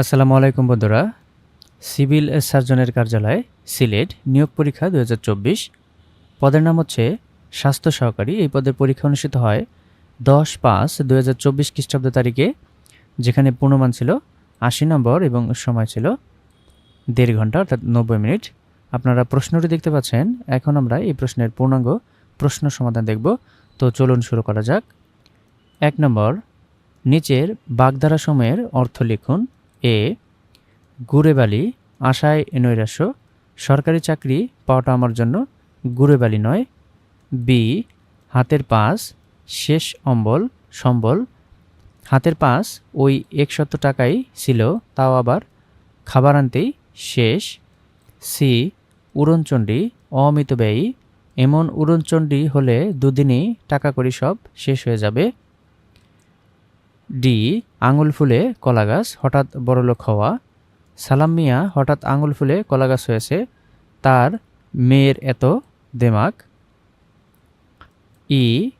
আসসালামু আলাইকুম বন্ধুরা। সিভিল সার্জনের কার্যালয়, সিলেট, নিয়োগ পরীক্ষা দু হাজার চব্বিশ। পদের নাম হচ্ছে স্বাস্থ্য সহকারী। এই পদের পরীক্ষা অনুষ্ঠিত হয় দশ পাঁচ দু হাজার চব্বিশ খ্রিস্টাব্দ তারিখে, যেখানে পূর্ণমান ছিল আশি নম্বর এবং সময় ছিল দেড় ঘণ্টা, অর্থাৎ নব্বই মিনিট। আপনারা প্রশ্নটি দেখতে পাচ্ছেন। এখন আমরা এই প্রশ্নের পূর্ণাঙ্গ প্রশ্ন সমাধান দেখব। তো চলুন শুরু করা যাক। এক নম্বর, নিচের বাগধারা সময়ের অর্থ লিখুন। এ, গুড়েবালি আশায় নৈরাশ্য, সরকারি চাকরি পাওয়াটা আমার জন্য গুড়েবালি নয়। বি, হাতের পাস শেষ অম্বল, সম্বল। হাতের পাস ওই একশত টাকাই ছিল, তাও আবার খাবার আনতেই শেষ। সি, উড়নচণ্ডী, অমিত ব্যয়ী, এমন উড়নচণ্ডী হলে দুদিনেই টাকা করি সব শেষ হয়ে যাবে। ডি, আঙুল ফুলে কলা গাছ, হঠাৎ বড়লোক হওয়া। সালাম মিয়া, হঠাৎ আঙুল ফুলে কলা গাছ হয়েছে। তার মেয়ের এত দেমাক। ই,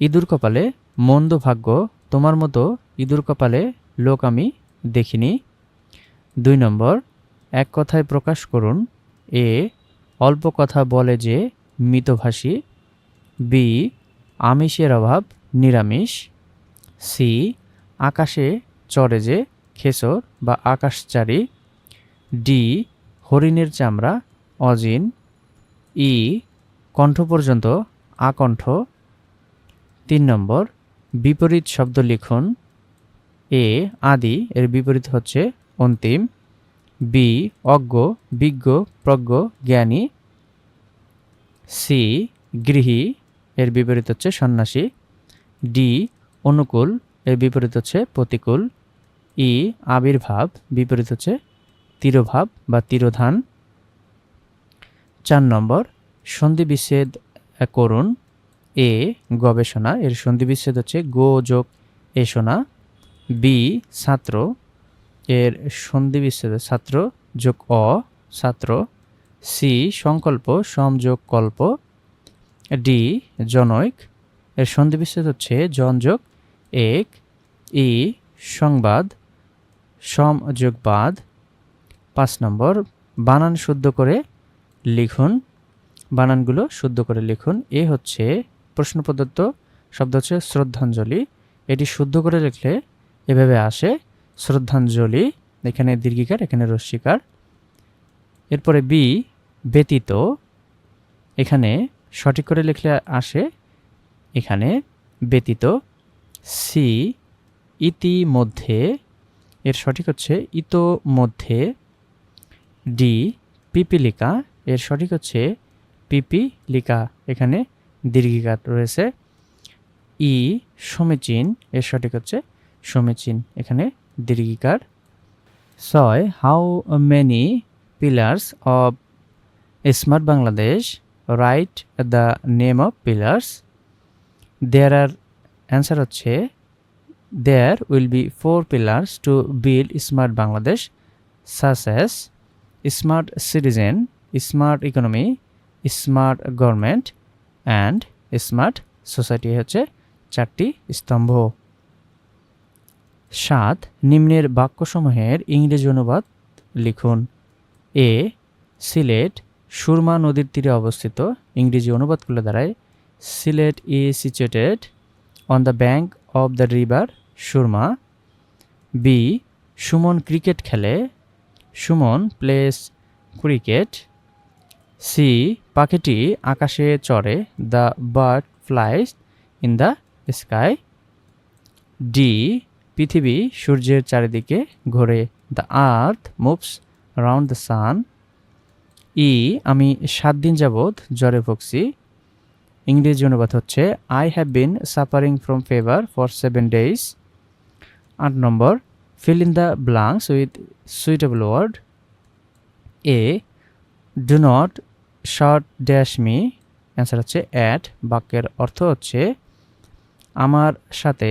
ইঁদুর কপালে মন্দ ভাগ্য, তোমার মতো ইঁদুর কপালে লোক আমি দেখিনি। দুই নম্বর, এক কথায় প্রকাশ করুন। এ, অল্প কথা বলে যে মিতভাষী। বি, আমিষের অভাব, নিরামিষ। সি, আকাশে চড়ে যে খেসর বা আকাশচারী। ডি, হরিণের চামড়া, অজিন। ই, কণ্ঠ পর্যন্ত আকণ্ঠ। তিন নম্বর, বিপরীত শব্দ লিখুন। এ, আদি, এর বিপরীত হচ্ছে অন্তিম। বি, অজ্ঞ, বিজ্ঞ, প্রজ্ঞ, জ্ঞানী। সি, গৃহী, এর বিপরীত হচ্ছে সন্ন্যাসী। ডি অনুকূল এর বিপরীত হচ্ছে প্রতিকূল। ই আবির্ভাব, বিপরীত হচ্ছে তিরোভাব বা তিরোধান। চার নম্বর সন্ধি বিচ্ছেদ করুন। এ, গবেষণা, এর সন্ধি বিচ্ছেদ হচ্ছে গো যোগ এসোনা বি, ছাত্র, এর সন্ধি বিচ্ছেদ ছাত্র যোগ অ, ছাত্র। সি, সংকল্প সমযোগ কল্প। ডি, জনৈক, এর সন্ধি বিচ্ছেদ হচ্ছে জন যোগ এক, ই, সংবাদ সমযোগবাদ পাঁচ নম্বর, বানান শুদ্ধ করে লিখুন, বানানগুলো শুদ্ধ করে লিখুন। এ হচ্ছে প্রশ্ন প্রদত্ত, শব্দ হচ্ছে শ্রদ্ধাঞ্জলি। এটি শুদ্ধ করে লিখলে এভাবে আসে, শ্রদ্ধাঞ্জলি, এখানে দীর্ঘিকার, এখানে রস্বীকার এরপরে বি, ব্যতীত, এখানে সঠিক করে লিখলে আসে, এখানে ব্যতীত। সি ইতিমধ্যে, এর সঠিক হচ্ছে ইতোমধ্যে, ডি পিপিলিকা, এর সঠিক হচ্ছে পিপিলিকা, এখানে দীর্ঘিকার রয়েছে। ই সমীচীন, এর সঠিক হচ্ছে সমীচীন, এখানে দীর্ঘিকার। ছয়, how many pillars of smart Bangladesh write the name of pillars. There are answer হচ্ছে there will be four pillars to build smart Bangladesh such as smart citizen smart economy smart government and smart society হচ্ছে চারটি স্তম্ভ। সাত, নিম্নের বাক্যসমূহের ইংরেজি অনুবাদ লিখুন। এ, সিলেট, সুরমা নদীর তীরে অবস্থিত ইংরেজি অনুবাদ করলে দাঁড়ায় Sylhet is situated on the bank of the river Surma B Suman cricket খেলে সুমন প্লেস ক্রিকেট সি পাখিটি আকাশে চড়ে the bird flies in the sky D পৃথিবী সূর্যের চারিদিকে ঘোরে the earth moves round the sun E আমি সাত দিন যাবৎ জ্বরে ভুগছি ইংরেজি অনুবাদ হচ্ছে I have been suffering from fever for seven days আট নম্বর fill in the blanks with suitable word A do not shout dash me answer হচ্ছে অ্যাট বাক্যের অর্থ হচ্ছে, আমার সাথে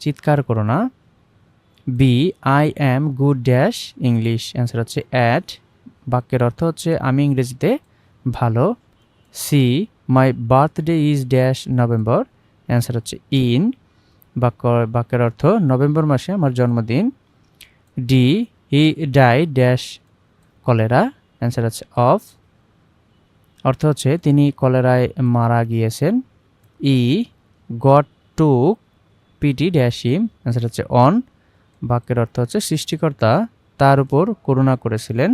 চিৎকার করো না। B I am good dash English answer হচ্ছে অ্যাট বাক্যের অর্থ হচ্ছে, আমি ইংরেজিতে ভালো। C my birthday is dash November answer হচ্ছে ইন বাক্য বাক্যের অর্থ নভেম্বর মাসে আমার জন্মদিন। D he die dash cholera answer হচ্ছে অফ অর্থ হচ্ছে তিনি কলেরায় মারা গিয়েছেন। E God to pity dash him answer হচ্ছে অন বাক্যের অর্থ হচ্ছে সৃষ্টিকর্তা তার উপর করুণা করেছিলেন।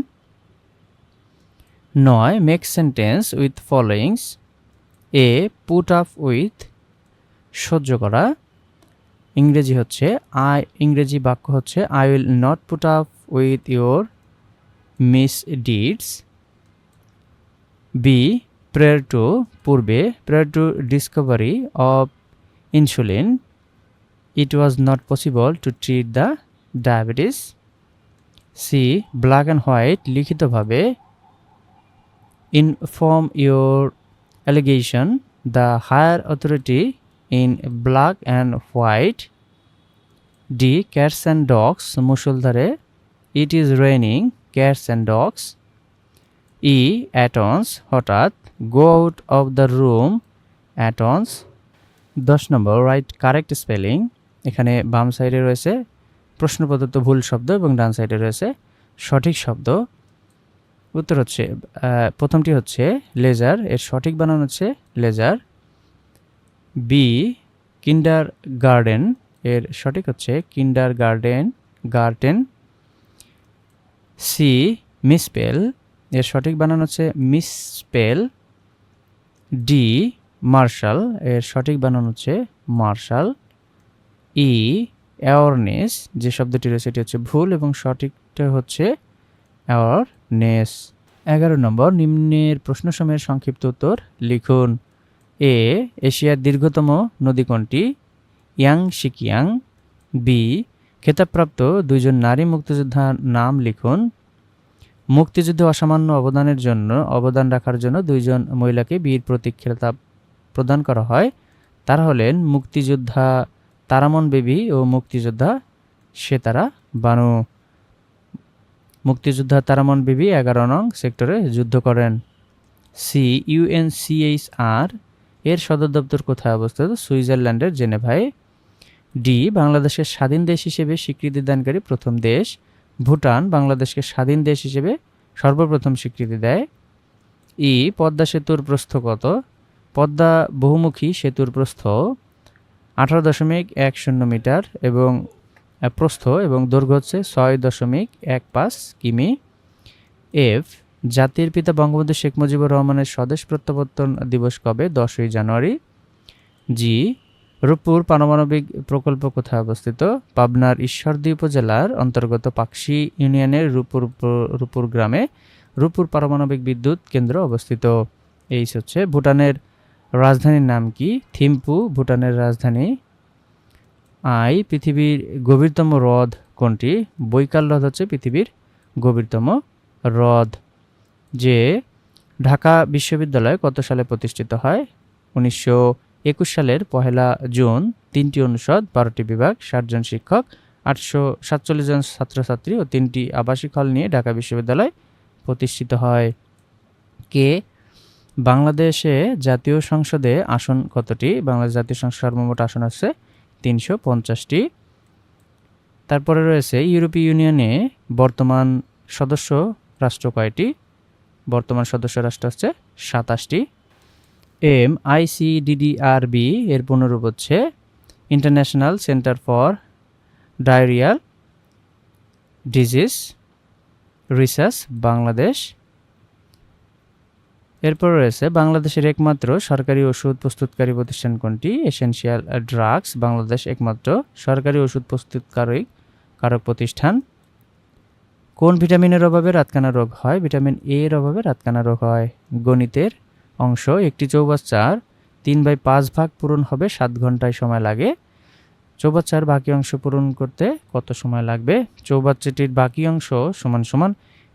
নয় make sentence with followings A put up with সহ্য করা। ইংরেজি হচ্ছে আই ইংরেজি বাক্য হচ্ছে I will not put up with your misdeeds B prior to পূর্বে prior to discovery of insulin it was not possible to treat the diabetes C black and white লিখিতভাবে inform your allegation the higher authority in black and white d cats and dogs মুষলধারে it is raining cats and dogs e at-ons হঠাৎ go out of the room at-ons দশ নম্বর right correct spelling এখানে বাম সাইডে রয়েছে প্রশ্ন প্রদত্ত ভুল শব্দ এবং ডান সাইডে রয়েছে সঠিক শব্দ উত্তর হচ্ছে প্রথমটি হচ্ছে লেজার, এর সঠিক বানান হচ্ছে লেজার। বি কিন্ডার গার্ডেন, এর সঠিক হচ্ছে kindergarten garden C misspell, এর সঠিক বানান হচ্ছে মিসপেল। ডি মার্শাল, এর সঠিক বানান হচ্ছে মার্শাল। ই অ্যাওয়ারনেস, যে শব্দটি রয়েছে এটি হচ্ছে ভুল এবং সঠিকটা হচ্ছে অ্যাওয়ারনেস এগারো নম্বর, নিম্নের প্রশ্ন সময়ের সংক্ষিপ্ত উত্তর লিখুন। এ, এশিয়ার দীর্ঘতম নদী কোনটি? ইয়াং শিকিয়াং। বি, খেতাবপ্রাপ্ত দুইজন নারী মুক্তিযোদ্ধার নাম লিখুন। মুক্তিযুদ্ধে অসামান্য অবদানের জন্য, অবদান রাখার জন্য দুইজন মহিলাকে বীর প্রতীক খেতাব প্রদান করা হয়। তারা হলেন মুক্তিযোদ্ধা তারামন বেবি ও মুক্তিযোদ্ধা সেতারা বানু। মুক্তিযোদ্ধা তারামন বিবি, এগারো নং সেক্টরে যুদ্ধ করেন। সি ইউএনসিএইচআর এর সদর দপ্তর কোথায় অবস্থিত? সুইজারল্যান্ডের জেনেভায়। ডি বাংলাদেশের স্বাধীন দেশ হিসেবে স্বীকৃতি দানকারী প্রথম দেশ। ভুটান, বাংলাদেশকে স্বাধীন দেশ হিসেবে সর্বপ্রথম স্বীকৃতি দেয়। ই পদ্মা সেতুর প্রস্থ কত? পদ্মা বহুমুখী সেতুর প্রস্থ আঠারো দশমিক এক শূন্য মিটার এবং প্রস্থ এবং দৈর্ঘ্য হচ্ছে ছয় দশমিক এক পাঁচ কিমি। এফ, জাতির পিতা বঙ্গবন্ধু শেখ মুজিবুর রহমানের স্বদেশ প্রত্যাবর্তন দিবস কবে? দশই জানুয়ারি। জি, রূপপুর পারমাণবিক প্রকল্প কোথায় অবস্থিত? পাবনার ঈশ্বরদী উপজেলার অন্তর্গত পাকশি ইউনিয়নের রূপপুর উপ- রূপপুর গ্রামে রূপপুর পারমাণবিক বিদ্যুৎ কেন্দ্র অবস্থিত। এই হচ্ছে ভুটানের রাজধানীর নাম কি? থিম্পু, ভুটানের রাজধানী। আই পৃথিবীর গভীরতম হ্রদ কোনটি? বৈকাল হ্রদ হচ্ছে পৃথিবীর গভীরতম হ্রদ, যে ঢাকা বিশ্ববিদ্যালয় কত সালে প্রতিষ্ঠিত হয়? উনিশশো একুশ সালের পহেলা জুন, তিনটি অনুষদ, বারোটি বিভাগ ষাটজন শিক্ষক, আটশো সাতচল্লিশ জন ছাত্রছাত্রী ও তিনটি আবাসিক হল নিয়ে ঢাকা বিশ্ববিদ্যালয় প্রতিষ্ঠিত হয়। কে? বাংলাদেশে জাতীয় সংসদে আসন কতটি? বাংলাদেশ জাতীয় সংসদ সর্বমোট আসন আছে তিনশো পঞ্চাশটি। তারপরে রয়েছে ইউরোপীয় ইউনিয়নে বর্তমান সদস্য রাষ্ট্র কয়টি? বর্তমান সদস্য রাষ্ট্র হচ্ছে সাতাশটি। এম আইসিডিডিআরবি এর পুনরূপ হচ্ছে international centre for diarrhoeal disease research Bangladesh. এরপর রয়েছে বাংলাদেশের একমাত্র সরকারি ওষুধ প্রস্তুতকারী প্রতিষ্ঠান কোনটি? এসেনশিয়াল ড্রাগস বাংলাদেশ একমাত্র সরকারি ওষুধ প্রস্তুতকারী কারক প্রতিষ্ঠান। কোন ভিটামিনের অভাবে রাতকানা রোগ হয়? ভিটামিন এ এর অভাবে রাতকানা রোগ হয়। গণিতের অংশ, একটি চৌবাচ্চার তিন বাই পাঁচ ভাগ পূরণ হবে, সাত ঘন্টায় সময় লাগে। চৌবাচ্চার বাকি অংশ পূরণ করতে কত সময় লাগবে? চৌবাচ্চাটির বাকি অংশ সমান সমান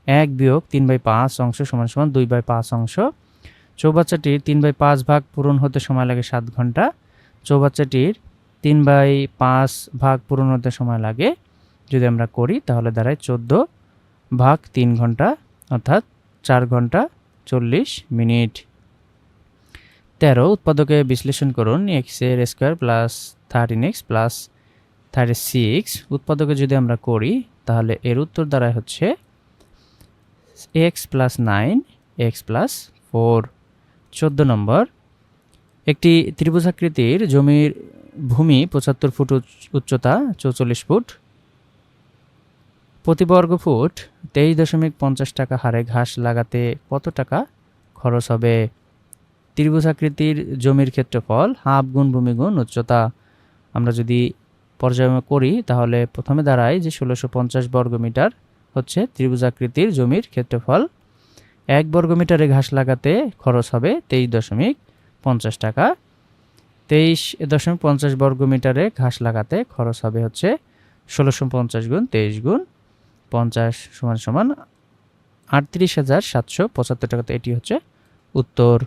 এক বিয়োগ তিন বাই পাঁচ অংশ সমান সমান দুই বাই পাঁচ অংশ। চৌবাচ্চাটির তিন বাই পাঁচ ভাগ পূরণ হতে সময় লাগে সাত ঘণ্টা। চৌবাচ্চাটির তিন বাই পাঁচ ভাগ পূরণ হতে সময় লাগে। যদি আমরা করি, তাহলে দাঁড়ায় চোদ্দ ভাগ তিন ঘণ্টা, অর্থাৎ চার ঘণ্টা চল্লিশ মিনিট। তেরো, উৎপাদকে বিশ্লেষণ করুন এক্সের square plus thirteen X plus thirty six উৎপাদকে যদি আমরা করি, তাহলে এর উত্তর দ্বারাই হচ্ছে X plus nine X plus four চোদ্দ নম্বর, একটি ত্রিভুজাকৃতির জমির ভূমি পঁচাত্তর ফুট উচ- উচ্চতা চৌচল্লিশ ফুট। প্রতি বর্গ ফুট তেইশ দশমিক পঞ্চাশ টাকা হারে ঘাস লাগাতে কত টাকা খরচ হবে? ত্রিভুজাকৃতির জমির ক্ষেত্রফল হাফ গুণ ভূমি গুণ উচ্চতা। আমরা যদি পর্যায়ক্রমে করি তাহলে প্রথমে দাঁড়ায় যে ষোলোশো পঞ্চাশ বর্গমিটার হচ্ছে ত্রিভুজাকৃতির জমির ক্ষেত্রফল। এক বর্গমিটারে ঘাস লাগাতে খরচ হবে তেইশ দশমিক পঞ্চাশ টাকা। তেইশ দশমিক পঞ্চাশ বর্গমিটারে ঘাস লাগাতে খরচ হবে হচ্ছে ষোলোশো পঞ্চাশ গুণ তেইশ গুণ পঞ্চাশ সমান সমান আটত্রিশ হাজার সাতশো পঁচাত্তর টাকা। তো এটি হচ্ছে উত্তর।